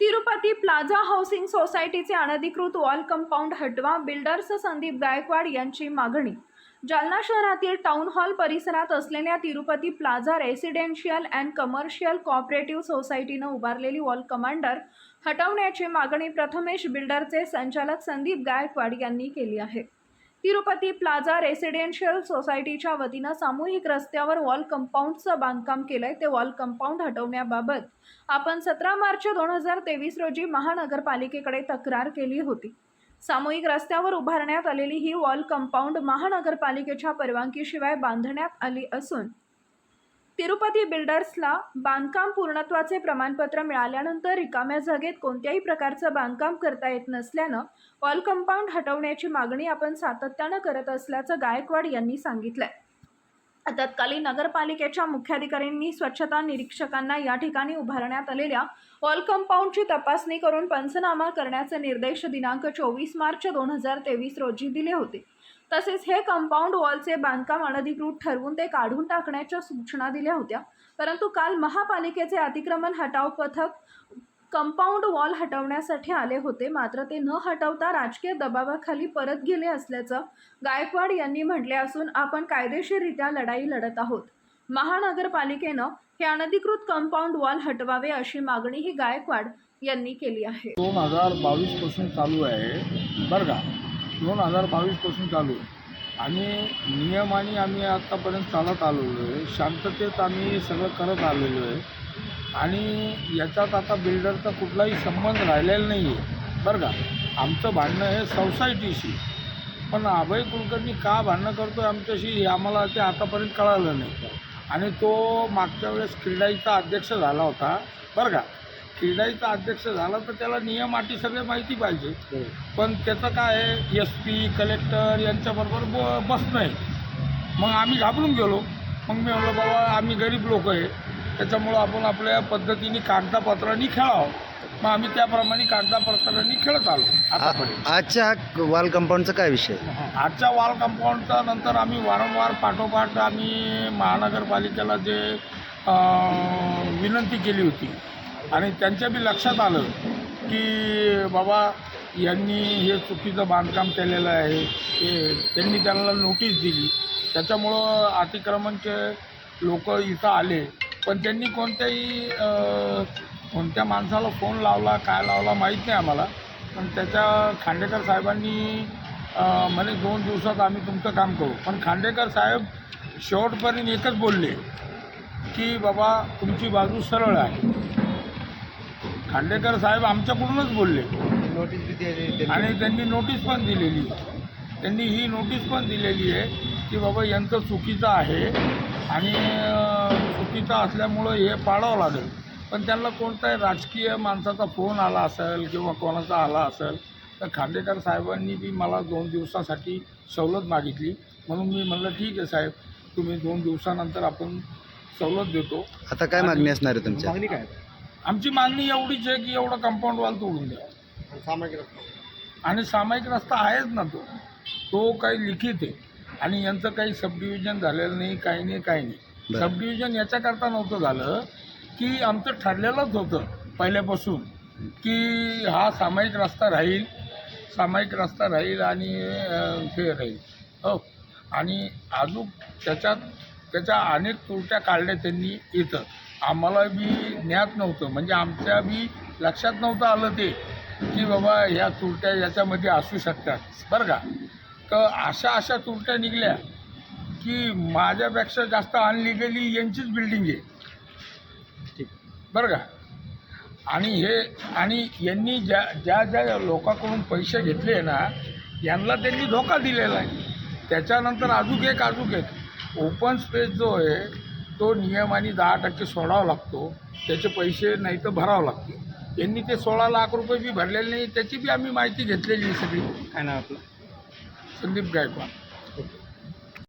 Tirupati plaza housing सोसायटीचे अनधिकृत wall compound हटवा बिल्डर्स संदीप गायकवाड यांची मागणी. जालना शहरातील टाउन हॉल परिसरात असलेल्या Tirupati plaza residential and commercial cooperative सोसायटीनं उभारलेली वॉल कमांडर हटवण्याची मागणी प्रथमेश बिल्डरचे संचालक संदीप गायकवाड यांनी केली आहे. तिरुपती प्लाझा रेसिडेन्शियल सोसायटीच्या वतीनं सामूहिक रस्त्यावर वॉल कंपाऊंडचं बांधकाम केलंय. ते वॉल कंपाऊंड हटवण्याबाबत आपण सतरा मार्च दोन हजार तेवीस रोजी महानगरपालिकेकडे तक्रार केली होती. सामूहिक रस्त्यावर उभारण्यात आलेली ही वॉल कंपाऊंड महानगरपालिकेच्या परवानगीशिवाय बांधण्यात आली असून तिरुपती बिल्डर्सला बांधकाम पूर्णत्वाचे प्रमाणपत्र मिळाल्यानंतर रिकाम्या जागेत कोणत्याही प्रकारचं बांधकाम करता येत नसल्यानं वॉल कंपाऊंड हटवण्याची मागणी आपण सातत्यानं करत असल्याचं गायकवाड यांनी सांगितलंय. तत्कालीन नगरपालिकेच्या मुख्याधिकाऱ्यांनी स्वच्छता निरीक्षकांना या ठिकाणी उभारण्यात आलेल्या वॉल कंपाऊंडची तपासणी करून पंचनामा करण्याचे निर्देश दिनांक चोवीस मार्च दोन हजार तेवीस रोजी दिले होते. तसेच हे कंपाऊंड वॉलचे बांधकाम अनधिकृत ठरवून ते काढून टाकण्याच्या सूचना दिल्या होत्या. परंतु काल महापालिकेचे अतिक्रमण हटाव पथक कंपाऊंड वॉल हटवण्यासाठी आले होते. मात्र ते न हटवता राजकीय दबावाखाली परत गेले असल्याचं गायकवाड यांनी म्हटले असून आपण कायदेशीररित्या लढाई लढत आहोत. महानगरपालिकेनं हे अनधिकृत कंपाऊंड वॉल हटवावे अशी मागणीही गायकवाड यांनी केली आहे. दोन हजार बावीसपासून चालू आहे. बरं का? दोन हजार बावीसपासून चालू आहे. आणि नियमाने आम्ही आत्तापर्यंत चालत आलेलो आहे. शांततेत आम्ही सगळं करत आलेलो आहे. आणि याच्यात आता बिल्डरचा कुठलाही संबंध राहिलेला नाही आहे बरं का? आमचं भांडणं हे सोसायटीशी. पण अभय कुलकर्णी का भांडणं करतो आहे आमच्याशी हे आम्हाला ते आतापर्यंत कळालं नाही. आणि तो मागच्या वेळेस क्रीडाईचा अध्यक्ष झाला होता. बरं का? क्रीडाईचा अध्यक्ष झाला तर त्याला नियम अटी सगळे माहिती पाहिजे. पण त्याचं काय आहे एस पी कलेक्टर यांच्याबरोबर ब बसणं आहे. मग आम्ही घाबरून गेलो. मग मी म्हणलं बाबा आम्ही गरीब लोक आहे. त्याच्यामुळं आपण आपल्या पद्धतीने कागदापत्रांनी खेळावं. मग आम्ही त्याप्रमाणे कागदापत्रांनी खेळत आलो. आतापर्यंत आजच्या हा वॉल कंपाऊंडचा काय विषय? आजच्या वॉल कंपाऊंडचा नंतर आम्ही वारंवार पाठोपाठ आम्ही महानगरपालिकेला जे विनंती केली होती आणि त्यांच्या बी लक्षात आलं की बाबा यांनी हे चुकीचं बांधकाम केलेलं आहे. हे त्यांनी त्यांना नोटीस दिली. त्याच्यामुळं अतिक्रमणचे लोक इथं आले. पण त्यांनी कोणत्याही कोणत्या माणसाला फोन लावला काय लावला माहीत नाही आम्हाला. पण त्याच्या खांडेकर साहेबांनी म्हणे दोन दिवसात आम्ही तुमचं काम करू. पण खांडेकर साहेब शेवटपर्यंत एकच बोलले की बाबा तुमची बाजू सरळ आहे. खांडेकर साहेब आमच्याकडूनच बोलले. आणि त्यांनी नोटीस पण दिलेली. आहे त्यांनी ही नोटीस पण दिलेली आहे की बाबा यांचं चुकीचं आहे आणि चुकीचं असल्यामुळं हे पाळावं लागेल. पण त्यांना कोणताही राजकीय माणसाचा फोन आला असेल किंवा कोणाचा आला असेल तर खांडेकर साहेबांनी बी मला दोन दिवसासाठी सवलत मागितली. म्हणून मी म्हणलं ठीक आहे साहेब तुम्ही दोन दिवसानंतर आपण सवलत देतो. आता काय मागणी असणार आहे तुमच्या? मागणी काय? आमची मागणी एवढीच आहे की एवढं कंपाऊंड वॉल तोडून द्या. सामाजिक रस्ता. आणि सामायिक रस्ता आहेच ना तो. तो काही लिखित आहे. आणि यांचं काही सब डिव्हिजन झालेलं नाही काही नाही काही नाही. बरं. सब डिव्हिजन याच्याकरता नव्हतं झालं की आमचं ठरलेलंच होतं पहिल्यापासून की हा सामायिक रस्ता राहील सामायिक रस्ता राहील आणि हे राहील. हो. आणि अजून त्याच्यात त्याच्या अनेक त्रुट्या काढल्या त्यांनी इथं. आम्हाला बी ज्ञात नव्हतं. म्हणजे आमच्या बी लक्षात नव्हतं आलं ते की बाबा ह्या तुरट्या याच्यामध्ये असू शकतात. बरं का? तर अशा अशा तुरट्या निघल्या की माझ्यापेक्षा जास्त अनलिगली यांचीच बिल्डिंग आहे. ठीक. बरं का? आणि हे आणि यांनी ज्या ज्या ज्या लोकांकडून पैसे घेतले ना यांना त्यांनी धोका दिलेला आहे. त्याच्यानंतर अजून एक अजून एक. ओपन स्पेस जो आहे तो नियमाने दहा टक्के सोडावा लागतो. त्याचे पैसे नाही तर भरावं लागते. यांनी ते सोळा लाख रुपये बी भरलेले नाही त्याची बी आम्ही माहिती घेतलेली सगळी. काय नाव आपलं? संदीप गायकवाड.